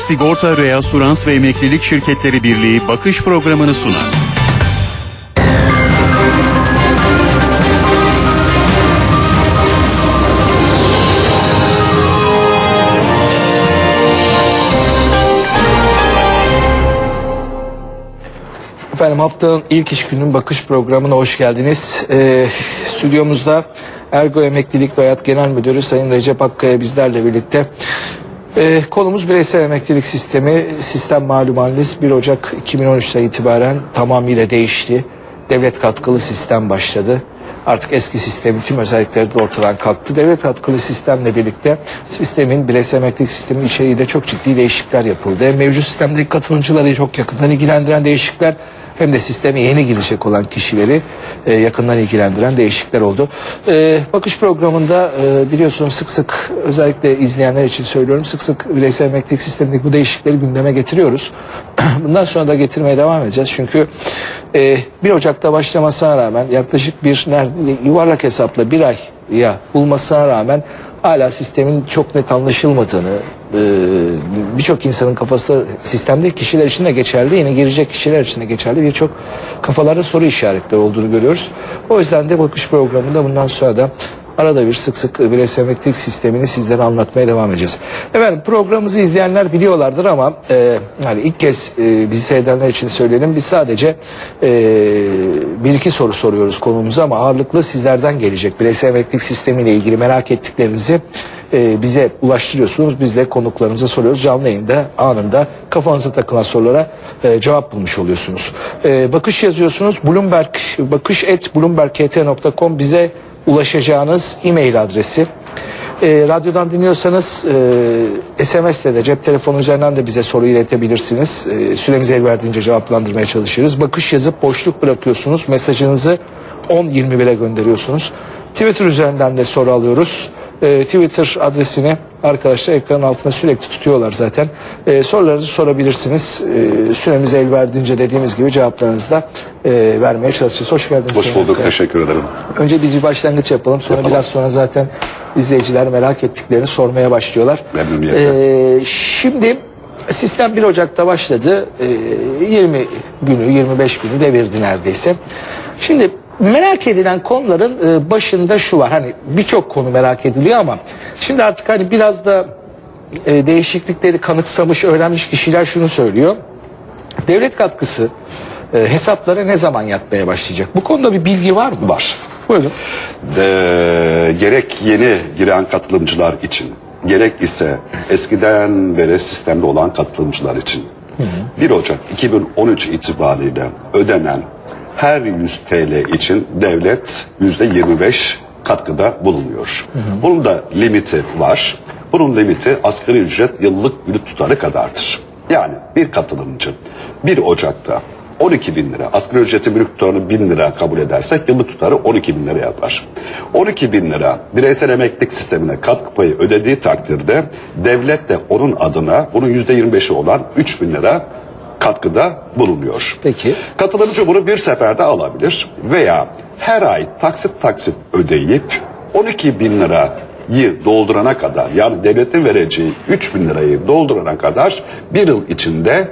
Sigorta Reasurans ve Emeklilik Şirketleri Birliği bakış programını sunar. Efendim haftanın ilk iş günün bakış programına hoş geldiniz. Ee, stüdyomuzda Ergo Emeklilik ve Hayat Genel Müdürü Sayın Recep Akkaya bizlerle birlikte. Ee, konumuz bireysel emeklilik sistemi. Sistem malum haliniz 1 Ocak 2013'te itibaren tamamıyla değişti. Devlet katkılı sistem başladı. Artık eski sistemin tüm özellikleri de ortadan kalktı. Devlet katkılı sistemle birlikte sistemin bireysel emeklilik sistemin içeriğinde çok ciddi değişiklikler yapıldı. Mevcut sistemdeki katılımcıları çok yakından ilgilendiren değişiklikler hem de sisteme yeni girecek olan kişileri e, yakından ilgilendiren değişiklikler oldu. E, bakış programında e, biliyorsunuz sık sık özellikle izleyenler için söylüyorum sık sık bireysel emeklilik sistemindeki bu değişiklikleri gündeme getiriyoruz. Bundan sonra da getirmeye devam edeceğiz. Çünkü e, 1 Ocak'ta başlamasına rağmen yaklaşık bir nerede, yuvarlak hesapla bir ay ya bulmasına rağmen hala sistemin çok net anlaşılmadığını, e, birçok insanın kafası sistemde kişiler için de geçerli, yine girecek kişiler için de geçerli birçok kafalarda soru işaretleri olduğunu görüyoruz. O yüzden de bakış programında bundan sonra da arada bir sık sık bireysel emeklilik sistemini sizlere anlatmaya devam edeceğiz. Efendim programımızı izleyenler biliyorlardır ama e, yani ilk kez e, bizi seyredenler için söyleyelim. Biz sadece e, bir iki soru soruyoruz konumuza ama ağırlıklı sizlerden gelecek bireysel emeklilik sistemiyle ilgili merak ettiklerinizi e, bize ulaştırıyorsunuz. Biz de konuklarımıza soruyoruz. Canlı yayında anında kafanıza takılan sorulara e, cevap bulmuş oluyorsunuz. E, bakış yazıyorsunuz. Bloomberg bakış et bloomberg.kt.com bize ulaşacağınız e-mail adresi. E, radyodan dinliyorsanız e, SMS ile de cep telefonu üzerinden de bize soru iletebilirsiniz. E, süremiz el verdiğince cevaplandırmaya çalışırız. Bakış yazıp boşluk bırakıyorsunuz. Mesajınızı 10-21'e gönderiyorsunuz. Twitter üzerinden de soru alıyoruz. E, Twitter adresini arkadaşlar ekranın altında sürekli tutuyorlar zaten. E, sorularınızı sorabilirsiniz. E, süremiz el verdiğince dediğimiz gibi cevaplarınızı da e, vermeye çalışacağız. Hoş geldiniz. Hoş bulduk. Akkaya. Teşekkür ederim. Önce biz bir başlangıç yapalım. Sonra Yapalım. biraz sonra zaten izleyiciler merak ettiklerini sormaya başlıyorlar. Memnuniyetle. Ee, şimdi sistem 1 Ocak'ta başladı. Ee, 20 günü, 25 günü devirdi neredeyse. Şimdi merak edilen konuların e, başında şu var. Hani birçok konu merak ediliyor ama şimdi artık hani biraz da e, değişiklikleri kanıksamış, öğrenmiş kişiler şunu söylüyor. Devlet katkısı e, hesaplara ne zaman yatmaya başlayacak? Bu konuda bir bilgi var mı? Var. Buyurun. De, gerek yeni giren katılımcılar için, gerek ise eskiden beri sistemde olan katılımcılar için 1 Ocak 2013 itibariyle ödenen her 100 TL için devlet %25 katkıda bulunuyor. Bunun da limiti var. Bunun limiti asgari ücret yıllık brüt tutarı kadardır. Yani bir katılımcı 1 Ocak'ta 12 bin lira. Asgari ücreti brüt tutarını 1000 lira kabul edersek yıllık tutarı 12 bin lira yapar. 12 bin lira bireysel emeklilik sistemine katkı payı ödediği takdirde devlet de onun adına bunun %25'i olan 3 bin lira katkıda bulunuyor. Peki. Katılımcı bunu bir seferde alabilir veya her ay taksit taksit ödeyip 12 bin lirayı doldurana kadar yani devletin vereceği 3 bin lirayı doldurana kadar bir yıl içinde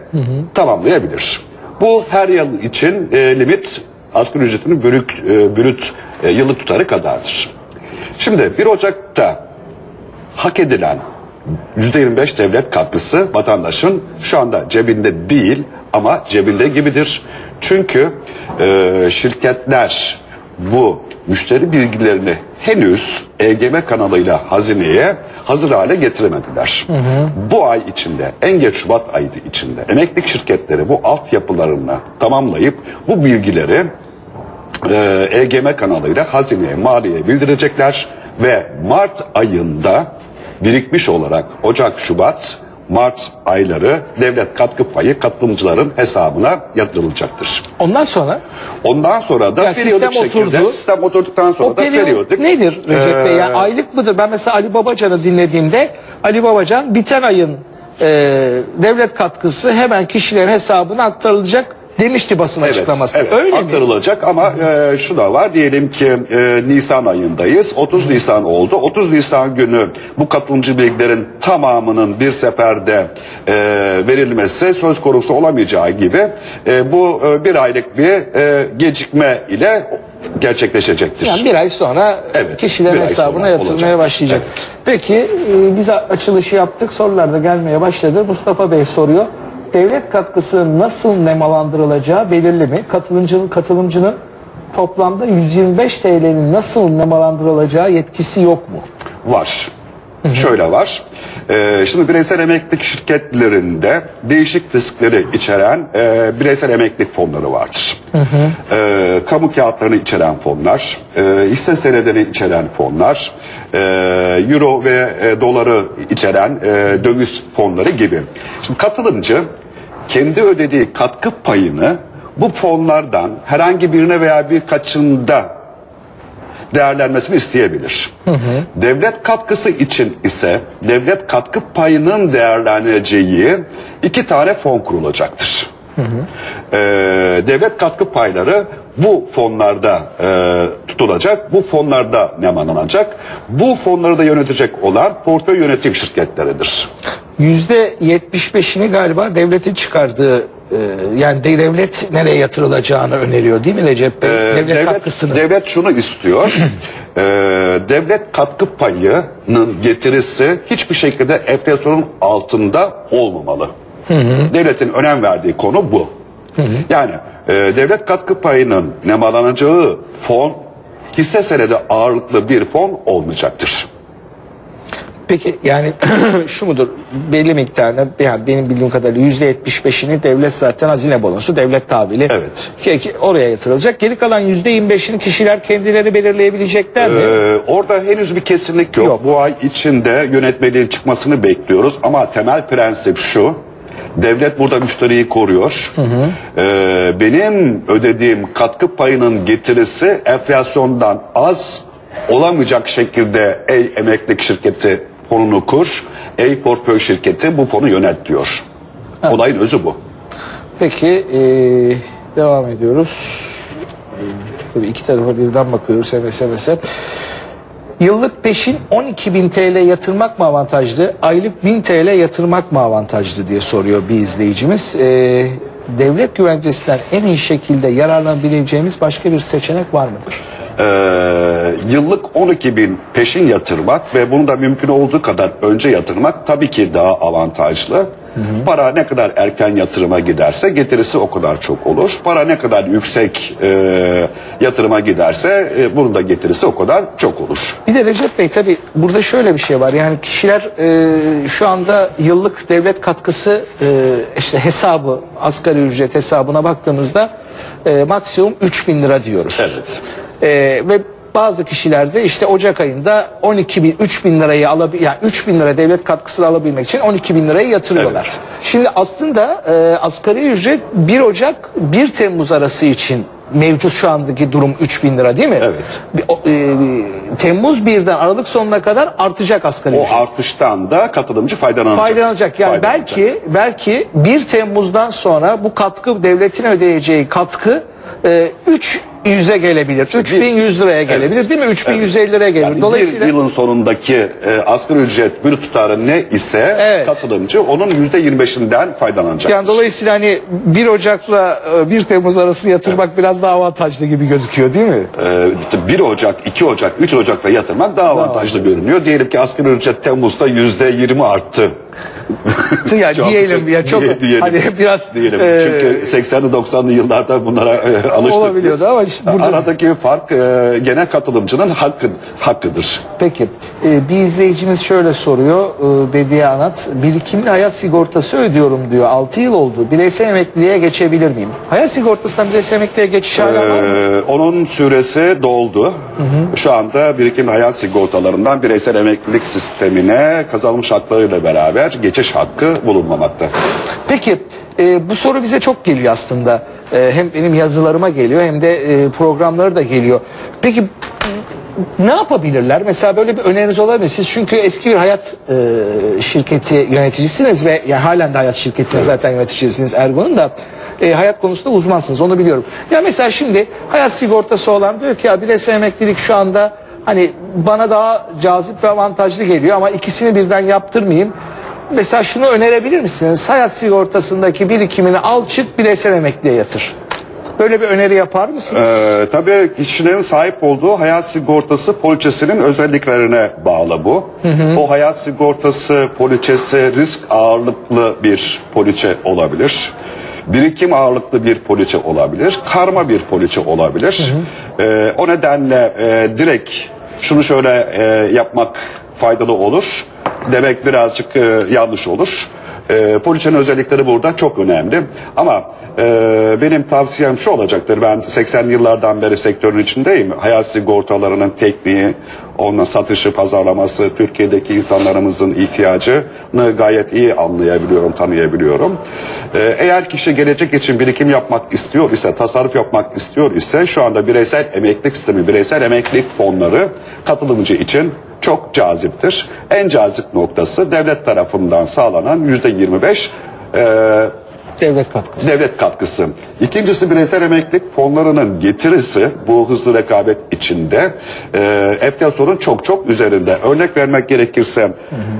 tamamlayabilir. Bu her yıl için e, limit asgari ücretinin bürük, e, bürüt e, yıllık tutarı kadardır. Şimdi 1 Ocak'ta hak edilen %25 devlet katkısı vatandaşın şu anda cebinde değil ama cebinde gibidir. Çünkü e, şirketler bu müşteri bilgilerini henüz EGM kanalıyla hazineye hazır hale getiremediler. Bu ay içinde en geç Şubat ayı içinde emeklilik şirketleri bu altyapılarını tamamlayıp bu bilgileri e, EGM kanalıyla hazineye, maliyeye bildirecekler ve Mart ayında birikmiş olarak Ocak, Şubat, Mart ayları devlet katkı payı katılımcıların hesabına yatırılacaktır. Ondan sonra Ondan sonra da Yani periyodik sistem şekilde oturdu. sistem oturduktan sonra o da periyot periyodik nedir Recep Bey? Yani Ee, aylık mıdır? Ben mesela Ali Babacan'ı dinlediğimde Ali Babacan biten ayın e, devlet katkısı hemen kişilerin hesabına aktarılacak demişti basın açıklaması. Evet, Öyle mi? aktarılacak ama e, şu da var diyelim ki e, Nisan ayındayız 30 Nisan oldu 30 Nisan günü bu katılımcı bilgilerin tamamının bir seferde e, verilmesi söz konusu olamayacağı gibi e, bu e, bir aylık bir e, gecikme ile gerçekleşecektir. Yani bir ay sonra Evet, kişilerin hesabına yatırmaya olacak. başlayacak. Evet. Peki e, biz açılışı yaptık. Sorular da gelmeye başladı. Mustafa Bey soruyor. Devlet katkısı nasıl nemalandırılacağı belirli mi? Katılımcının, katılımcının toplamda 125 TL'nin nasıl nemalandırılacağı yetkisi yok mu? Var. Şöyle var. Ee, şimdi bireysel emeklilik şirketlerinde değişik riskleri içeren e, bireysel emeklilik fonları vardır. Ee, kamu kağıtlarını içeren fonlar, e, hisse senedini içeren fonlar, e, euro ve e, doları içeren e, döviz fonları gibi. Şimdi katılımcı kendi ödediği katkı payını bu fonlardan herhangi birine veya birkaçında değerlenmesini isteyebilir. Devlet katkısı için ise devlet katkı payının değerleneceği iki tane fon kurulacaktır. Ee, devlet katkı payları bu fonlarda e, tutulacak, bu fonlarda nemalanacak. Bu fonları da yönetecek olan portföy yönetim şirketleridir. %75'ini galiba devletin çıkardığı yani de- devlet nereye yatırılacağını öneriyor değil mi Recep Bey? Ee, devlet, katkısını. devlet şunu istiyor. Ee, devlet katkı payının getirisi hiçbir şekilde enflasyonun altında olmamalı. Devletin önem verdiği konu bu. Yani e, devlet katkı payının nemalanacağı fon hisse senedi ağırlıklı bir fon olmayacaktır. Peki yani şu mudur belli miktarına yani benim bildiğim kadarıyla yüzde 75'ini devlet zaten hazine bonosu devlet tabiri Evet. ki- ki oraya yatırılacak. Geri kalan yüzde 25'ini kişiler kendileri belirleyebilecekler mi? Ee, orada henüz bir kesinlik yok. Yok. Bu ay içinde yönetmeliğin çıkmasını bekliyoruz ama temel prensip şu. Devlet burada müşteriyi koruyor. Ee, benim ödediğim katkı payının getirisi enflasyondan az olamayacak şekilde ey emeklilik şirketi fonunu kur, ey portföy şirketi bu fonu yönet diyor. Olayın özü bu. Peki e, devam ediyoruz. Tabii iki tarafa birden bakıyoruz SMS Yıllık peşin 12.000 TL yatırmak mı avantajlı, aylık 1000 TL yatırmak mı avantajlı diye soruyor bir izleyicimiz. E, devlet güvencesinden en iyi şekilde yararlanabileceğimiz başka bir seçenek var mıdır? Ee, yıllık 12 bin peşin yatırmak ve bunu da mümkün olduğu kadar önce yatırmak tabii ki daha avantajlı. Para ne kadar erken yatırıma giderse getirisi o kadar çok olur. Para ne kadar yüksek e, yatırıma giderse e, bunun da getirisi o kadar çok olur. Bir de Recep Bey tabi burada şöyle bir şey var. Yani kişiler e, şu anda yıllık devlet katkısı e, işte hesabı asgari ücret hesabına baktığımızda e, maksimum 3000 lira diyoruz. Evet. E, ve bazı kişilerde işte Ocak ayında 12 bin, 3 bin lirayı alabil, yani 3 bin lira devlet katkısını alabilmek için 12 bin lirayı yatırıyorlar. Evet. Şimdi aslında e, asgari ücret 1 Ocak 1 Temmuz arası için mevcut şu andaki durum 3 bin lira değil mi? Evet. O, e, Temmuz 1'den Aralık sonuna kadar artacak asgari O ücret. artıştan da katılımcı faydalanacak. Faydalanacak. Yani Faydalanacak. belki belki 1 Temmuz'dan sonra bu katkı devletin ödeyeceği katkı e, 3 yüze gelebilir. 3100 liraya gelebilir Evet. değil mi? 3150 liraya gelir. Yani Dolayısıyla bir yılın sonundaki e, asgari ücret bir tutarı ne ise Evet. katılımcı onun yüzde 25'inden faydalanacak. yani dolayısıyla hani 1 Ocak'la e, 1 Temmuz arası yatırmak biraz daha avantajlı gibi gözüküyor değil mi? Ee, 1 Ocak, 2 Ocak, 3 Ocak'ta yatırmak daha avantajlı görünüyor. Diyelim ki asgari ücret Temmuz'da yüzde 20 arttı. Ya diyelim ya çok Diye- diyelim. hani biraz diyelim. e, Çünkü 80'li 90'lı yıllarda bunlara e, alıştık Olabiliyordu biz. ama şimdi burada- Aradaki fark e, genel katılımcının hakkı, hakkıdır. Peki e, bir izleyicimiz şöyle soruyor e, Bediye Anat birikimli hayat sigortası ödüyorum diyor 6 yıl oldu bireysel emekliliğe geçebilir miyim? Hayat sigortasından bireysel emekliliğe geçiş hala var mı? Ee, onun süresi doldu. Şu anda birikim hayat sigortalarından bireysel emeklilik sistemine kazanmış haklarıyla beraber geçiş hakkı bulunmamakta. Peki e, bu soru bize çok geliyor aslında. E, hem benim yazılarıma geliyor hem de e, programları da geliyor. Peki ne yapabilirler? Mesela böyle bir öneriniz olabilir mi? Siz çünkü eski bir hayat e, şirketi yöneticisiniz ve yani halen de hayat şirketinin zaten yöneticisiniz Ergo'nun da e, hayat konusunda uzmansınız onu biliyorum. Ya mesela şimdi hayat sigortası olan diyor ki ya bireysel emeklilik şu anda hani bana daha cazip ve avantajlı geliyor ama ikisini birden yaptırmayayım. Mesela şunu önerebilir misiniz? Hayat sigortasındaki birikimini al çık bireysel emekliye yatır. Böyle bir öneri yapar mısınız? Ee, tabii kişinin sahip olduğu hayat sigortası poliçesinin özelliklerine bağlı bu. O hayat sigortası poliçesi risk ağırlıklı bir poliçe olabilir. Birikim ağırlıklı bir poliçe olabilir. Karma bir poliçe olabilir. Ee, o nedenle e, direkt şunu şöyle e, yapmak faydalı olur. Demek birazcık e, yanlış olur. E, poliçenin özellikleri burada çok önemli. Ama e, benim tavsiyem şu olacaktır. Ben 80'li yıllardan beri sektörün içindeyim. Hayat sigortalarının tekniği, onun satışı, pazarlaması, Türkiye'deki insanlarımızın ihtiyacını gayet iyi anlayabiliyorum, tanıyabiliyorum. E, eğer kişi gelecek için birikim yapmak istiyor ise, tasarruf yapmak istiyor ise şu anda bireysel emeklilik sistemi, bireysel emeklilik fonları katılımcı için çok caziptir. En cazip noktası devlet tarafından sağlanan yüzde 25 Devlet katkısı. devlet katkısı. İkincisi bireysel emeklilik fonlarının getirisi bu hızlı rekabet içinde e, enflasyonun çok çok üzerinde. Örnek vermek gerekirse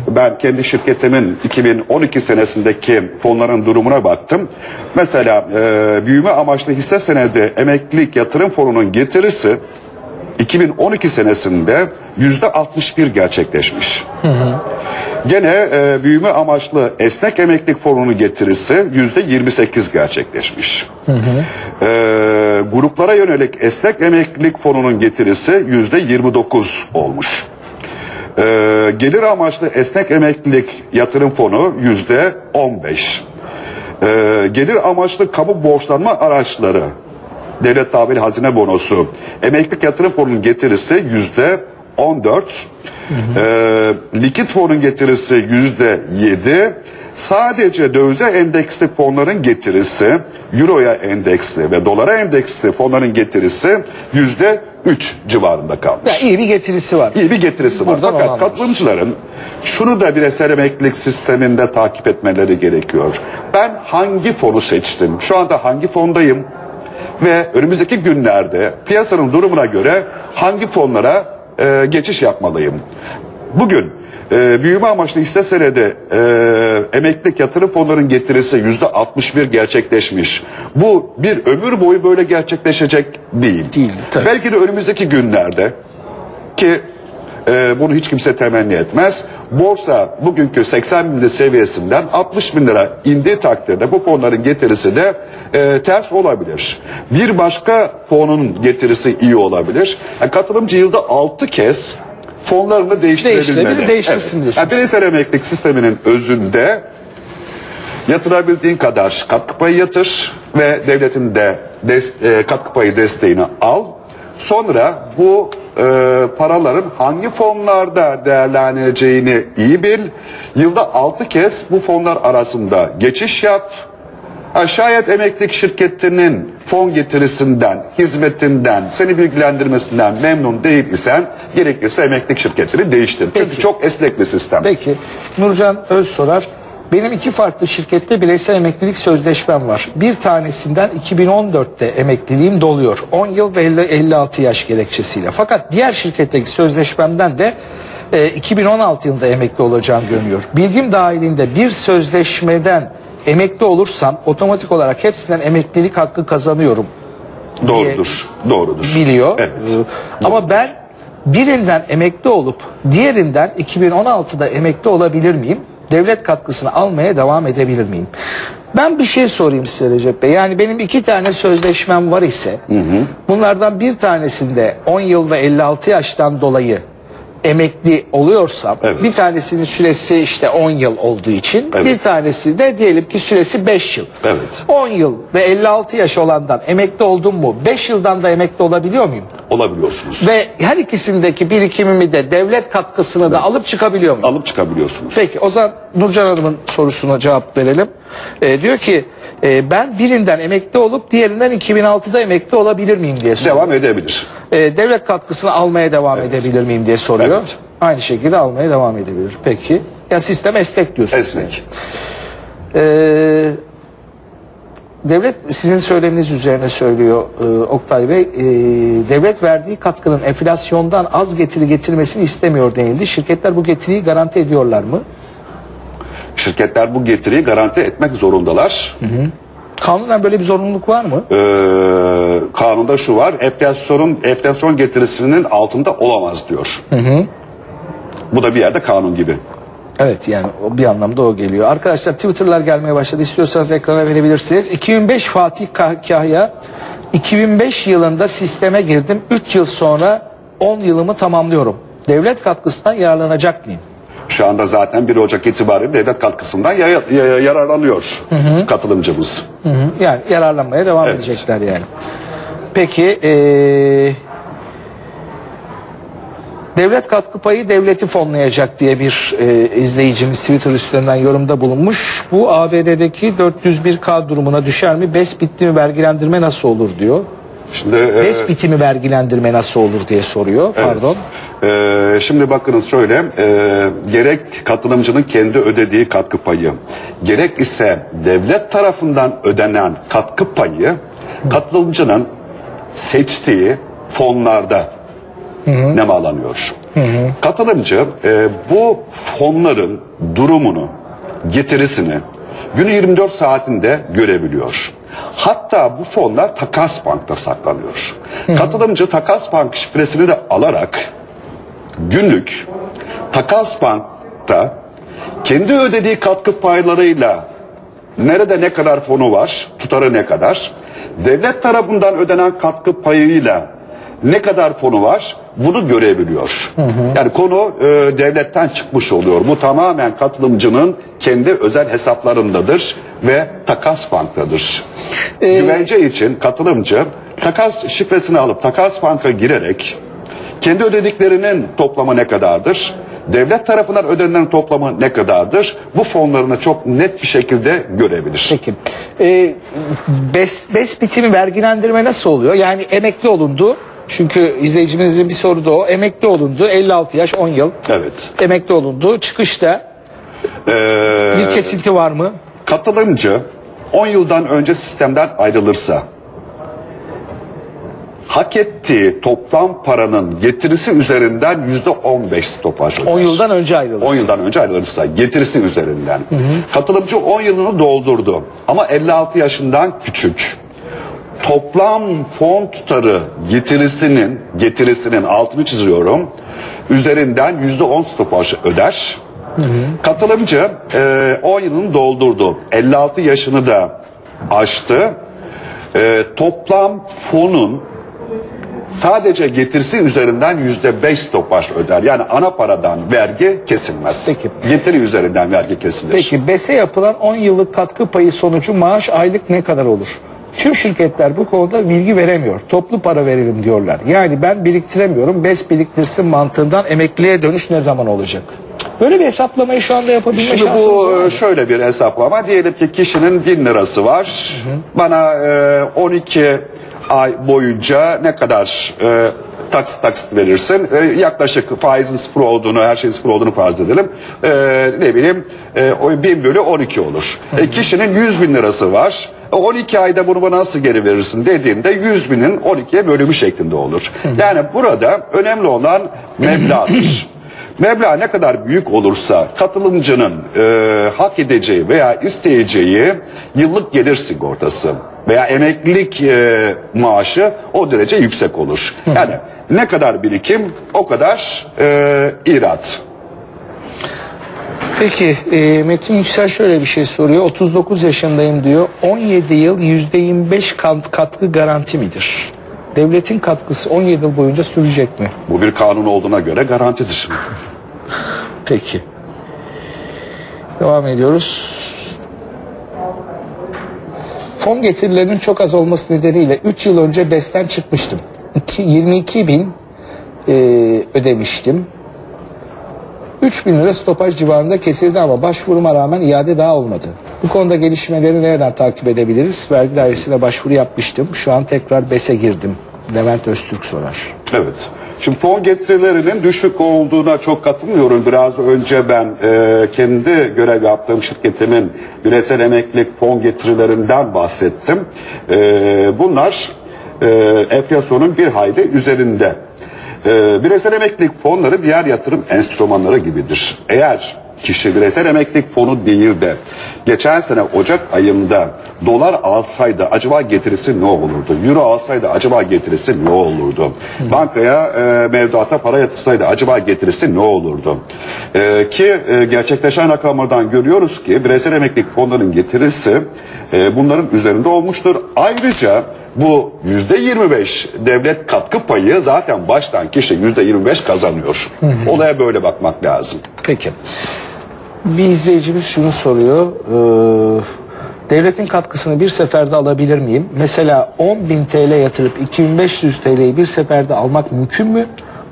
ben kendi şirketimin 2012 senesindeki fonların durumuna baktım. Mesela e, büyüme amaçlı hisse senedi emeklilik yatırım fonunun getirisi 2012 senesinde yüzde 61 gerçekleşmiş. Gene e, büyüme amaçlı esnek emeklilik fonunun getirisi yüzde 28 gerçekleşmiş. E, gruplara yönelik esnek emeklilik fonunun getirisi yüzde 29 olmuş. E, gelir amaçlı esnek emeklilik yatırım fonu yüzde 15. E, gelir amaçlı kamu borçlanma araçları devlet tabiri hazine bonosu emeklilik yatırım fonunun getirisi yüzde 14 Ee, likit fonun getirisi yüzde 7 sadece dövize endeksli fonların getirisi euroya endeksli ve dolara endeksli fonların getirisi yüzde 3 civarında kalmış. Ya iyi bir getirisi var. İyi bir getirisi var. Buradan onu Fakat katılımcıların şunu da bireysel emeklilik sisteminde takip etmeleri gerekiyor. Ben hangi fonu seçtim? Şu anda hangi fondayım? Ve önümüzdeki günlerde piyasanın durumuna göre hangi fonlara e, geçiş yapmalıyım? Bugün e, büyüme amaçlı hisse senedi e, emeklilik yatırım fonlarının getirisi yüzde 61 gerçekleşmiş. Bu bir ömür boyu böyle gerçekleşecek değil. Değil, tabii. Belki de önümüzdeki günlerde ki e, bunu hiç kimse temenni etmez. Borsa bugünkü 80 bin lira seviyesinden 60 bin lira indiği takdirde bu fonların getirisi de e, ters olabilir. Bir başka fonun getirisi iyi olabilir. Yani katılımcı yılda 6 kez fonlarını değiştirebilmeli. Değiştirsin diyorsunuz. Yani bireysel emeklilik sisteminin özünde yatırabildiğin kadar katkı payı yatır ve devletin de dest- e, katkı payı desteğini al. Sonra bu e, paraların hangi fonlarda değerleneceğini iyi bil. Yılda 6 kez bu fonlar arasında geçiş yap. Şayet emeklilik şirketinin fon getirisinden, hizmetinden, seni bilgilendirmesinden memnun değil isen gerekirse emeklilik şirketini değiştir. Çünkü Peki. çok esnek bir sistem. Peki Nurcan Öz sorar. Benim iki farklı şirkette bireysel emeklilik sözleşmem var. Bir tanesinden 2014'te emekliliğim doluyor. 10 yıl ve 50 56 yaş gerekçesiyle. Fakat diğer şirketteki sözleşmemden de e, 2016 yılında emekli olacağım görünüyor. Bilgim dahilinde bir sözleşmeden emekli olursam otomatik olarak hepsinden emeklilik hakkı kazanıyorum Doğrudur. Doğrudur. biliyor. Evet. Ee, Ama ben birinden emekli olup diğerinden 2016'da emekli olabilir miyim? Devlet katkısını almaya devam edebilir miyim? Ben bir şey sorayım size Recep Bey. Yani benim iki tane sözleşmem var ise bunlardan bir tanesinde 10 yıl ve 56 yaştan dolayı emekli oluyorsam Evet. bir tanesinin süresi işte 10 yıl olduğu için Evet. bir tanesi de diyelim ki süresi 5 yıl. Evet. 10 yıl ve 56 yaş olandan emekli oldum mu 5 yıldan da emekli olabiliyor muyum? olabiliyorsunuz. Ve her ikisindeki birikimimi de devlet katkısını da alıp çıkabiliyor muyum? Alıp çıkabiliyorsunuz. Peki o zaman Nurcan Hanım'ın sorusuna cevap verelim. Ee, diyor ki e, ben birinden emekli olup diğerinden 2006'da emekli olabilir miyim diye soruyor. Devam edebilir. Ee, devlet katkısını almaya devam edebilir miyim diye soruyor. Evet. Aynı şekilde almaya devam edebilir. Peki. Ya sistem esnek diyorsunuz. Esnek. Ee, devlet sizin söyleminiz üzerine söylüyor e, Oktay Bey. Ee, devlet verdiği katkının enflasyondan az getiri getirmesini istemiyor denildi. Şirketler bu getiriyi garanti ediyorlar mı? Şirketler bu getiriyi garanti etmek zorundalar. Kanunen böyle bir zorunluluk var mı? Ee, kanunda şu var. Enflasyonun enflasyon getirisinin altında olamaz diyor. Bu da bir yerde kanun gibi. Evet yani bir anlamda o geliyor. Arkadaşlar Twitter'lar gelmeye başladı. İstiyorsanız ekrana verebilirsiniz. 2005 Fatih Kah- Kahya 2005 yılında sisteme girdim. 3 yıl sonra 10 yılımı tamamlıyorum. Devlet katkısından yararlanacak mıyım? Şu anda zaten 1 Ocak itibariyle devlet katkısından ya- ya- yararlanıyor katılımcımız. Hı hı. Yani yararlanmaya devam Evet. edecekler yani. Peki eee, devlet katkı payı devleti fonlayacak diye bir eee, izleyicimiz Twitter üstünden yorumda bulunmuş. Bu ABD'deki 401K durumuna düşer mi? BES bitti mi vergilendirme nasıl olur diyor. Şimdi e, BES biti mi vergilendirme nasıl olur diye soruyor. Evet. Pardon. Ee, şimdi bakınız şöyle e, gerek katılımcının kendi ödediği katkı payı gerek ise devlet tarafından ödenen katkı payı katılımcının seçtiği fonlarda nemalanıyor. Katılımcı e, bu fonların durumunu getirisini günü 24 saatinde görebiliyor. Hatta bu fonlar takas bankta saklanıyor. Katılımcı takas bank şifresini de alarak günlük takas bankta kendi ödediği katkı paylarıyla nerede ne kadar fonu var, tutarı ne kadar, devlet tarafından ödenen katkı payıyla ne kadar fonu var bunu görebiliyor. Yani konu e, devletten çıkmış oluyor. Bu tamamen katılımcının kendi özel hesaplarındadır ve takas banktadır. Güvence için katılımcı takas şifresini alıp takas banka girerek kendi ödediklerinin toplamı ne kadardır? Devlet tarafından ödenenlerin toplamı ne kadardır? Bu fonlarını çok net bir şekilde görebilir. Peki. Ee, BES, BES bitimi vergilendirme nasıl oluyor? Yani emekli olundu. Çünkü izleyicimizin bir soru da o. Emekli olundu. 56 yaş 10 yıl. Evet. Emekli olundu. Çıkışta Ee, bir kesinti var mı? katılımcı 10 yıldan önce sistemden ayrılırsa hak ettiği toplam paranın getirisi üzerinden yüzde 15 stopaj öder. 10 yıldan önce ayrıldı. 10 yıldan önce ayrılırsa getirisi üzerinden. Katılımcı 10 yılını doldurdu ama 56 yaşından küçük. Toplam fon tutarı getirisinin getirisinin altını çiziyorum. Üzerinden yüzde 10 stopaj öder. Katılımcı e, 10 yılını doldurdu. 56 yaşını da aştı. E, toplam fonun sadece getirisi üzerinden yüzde beş stopaj öder. Yani ana paradan vergi kesilmez. Peki. Getiri üzerinden vergi kesilir. Peki BES'e yapılan 10 yıllık katkı payı sonucu maaş aylık ne kadar olur? Tüm şirketler bu konuda bilgi veremiyor. Toplu para verelim diyorlar. Yani ben biriktiremiyorum. BES biriktirsin mantığından emekliye dönüş ne zaman olacak? Böyle bir hesaplamayı şu anda yapabilme Şimdi şansımız bu var mı? e, şöyle bir hesaplama. Diyelim ki kişinin bin lirası var. Bana e, 12 ay boyunca ne kadar e, taksit taksit verirsin? E, yaklaşık faizin sıfır olduğunu, her şeyin sıfır olduğunu farz edelim. E, ne bileyim e, o bin bölü 12 olur. E, kişinin 100 bin lirası var. E, 12 ayda bunu bana nasıl geri verirsin dediğinde 100 binin 12'ye bölümü şeklinde olur. Yani burada önemli olan meblağdır. Meblağ ne kadar büyük olursa katılımcının e, hak edeceği veya isteyeceği yıllık gelir sigortası veya emeklilik e, maaşı o derece yüksek olur. Yani ne kadar birikim o kadar e, irat. Peki e, Metin Yüksel şöyle bir şey soruyor. 39 yaşındayım diyor. 17 yıl %25 kat, katkı garanti midir? Devletin katkısı 17 yıl boyunca sürecek mi? Bu bir kanun olduğuna göre garantidir. Peki. Devam ediyoruz. Fon getirilerinin çok az olması nedeniyle 3 yıl önce BES'ten çıkmıştım. İki- 22 bin e, ödemiştim. 3 bin lira stopaj civarında kesildi ama başvuruma rağmen iade daha olmadı. Bu konuda gelişmeleri nereden takip edebiliriz? Vergi dairesine başvuru yapmıştım. Şu an tekrar BES'e girdim. Levent Öztürk sorar. Evet. Şimdi fon getirilerinin düşük olduğuna çok katılmıyorum. Biraz önce ben e, kendi görev yaptığım şirketimin bireysel emeklilik fon getirilerinden bahsettim. E, bunlar e, enflasyonun bir hayli üzerinde. E, bireysel emeklilik fonları diğer yatırım enstrümanları gibidir. Eğer kişi bireysel emeklilik fonu değil de geçen sene Ocak ayında dolar alsaydı acaba getirisi ne olurdu? Euro alsaydı acaba getirisi ne olurdu? Bankaya e, mevduata para yatırsaydı acaba getirisi ne olurdu? E, ki e, gerçekleşen rakamlardan görüyoruz ki bireysel emeklilik fonlarının getirisi e, bunların üzerinde olmuştur. Ayrıca bu yüzde 25 devlet katkı payı zaten baştan kişi yüzde 25 kazanıyor. Olaya böyle bakmak lazım. Peki. Bir izleyicimiz şunu soruyor. Ee, devletin katkısını bir seferde alabilir miyim? Mesela 10.000 TL yatırıp 2500 TL'yi bir seferde almak mümkün mü?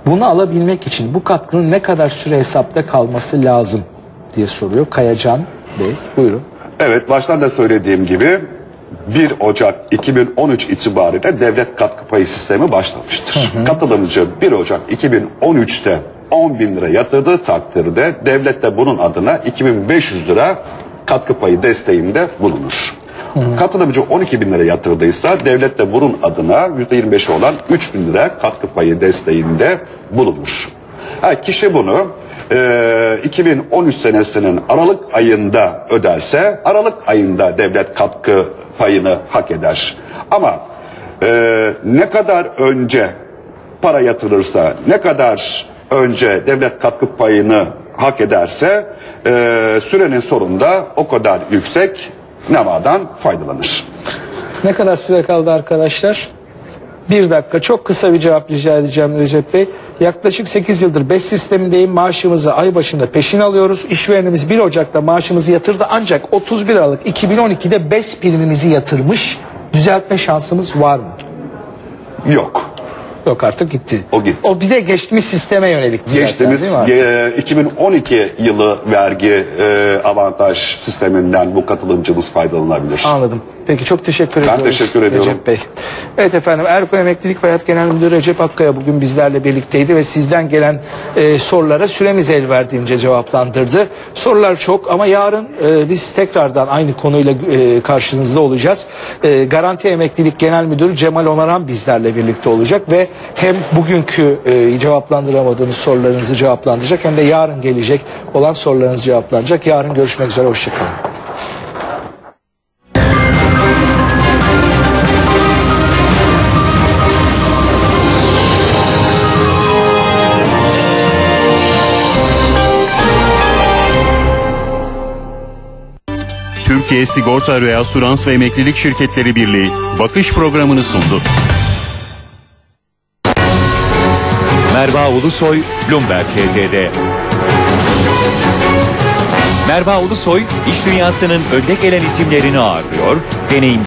Bunu alabilmek için bu katkının ne kadar süre hesapta kalması lazım diye soruyor Kayacan Bey. Buyurun. Evet baştan da söylediğim gibi 1 Ocak 2013 itibariyle devlet katkı payı sistemi başlamıştır. Katılımcı 1 Ocak 2013'te 10 bin lira yatırdığı takdirde devlet de bunun adına 2500 lira katkı payı desteğinde bulunur. Katılımcı 12 bin lira yatırdıysa devlet de bunun adına %25'i olan 3 bin lira katkı payı desteğinde bulunur. Ha, kişi bunu e, 2013 senesinin Aralık ayında öderse Aralık ayında devlet katkı payını hak eder. Ama e, ne kadar önce para yatırırsa, ne kadar önce devlet katkı payını hak ederse e, sürenin sonunda o kadar yüksek nemadan faydalanır. Ne kadar süre kaldı arkadaşlar? Bir dakika çok kısa bir cevap rica edeceğim Recep Bey. Yaklaşık 8 yıldır BES sistemindeyim. Maaşımızı ay başında peşin alıyoruz. İşverenimiz 1 Ocak'ta maaşımızı yatırdı ancak 31 Aralık 2012'de BES primimizi yatırmış. Düzeltme şansımız var mı? Yok. Yok artık gitti. O gitti. O bir de geçmiş sisteme yönelik. Geçtiğimiz artık? e, 2012 yılı vergi e, avantaj sisteminden bu katılımcımız faydalanabilir. Anladım. Peki çok teşekkür Ben ediyoruz. teşekkür ediyorum. Recep Bey. Evet efendim Erko Emeklilik ve Hayat Genel Müdürü Recep Akkaya bugün bizlerle birlikteydi ve sizden gelen e, sorulara süremiz el verdiğince cevaplandırdı. Sorular çok ama yarın e, biz tekrardan aynı konuyla e, karşınızda olacağız. E, Garanti Emeklilik Genel Müdürü Cemal Onaran bizlerle birlikte olacak ve hem bugünkü e, cevaplandıramadığınız sorularınızı cevaplandıracak hem de yarın gelecek olan sorularınızı cevaplanacak. Yarın görüşmek üzere. Hoşçakalın. Türkiye Sigorta Reasurans ve Emeklilik Şirketleri Birliği bakış programını sundu. Merva Ulusoy, Bloomberg TT'de. Merva Ulusoy, iş dünyasının önde gelen isimlerini ağırlıyor, deneyim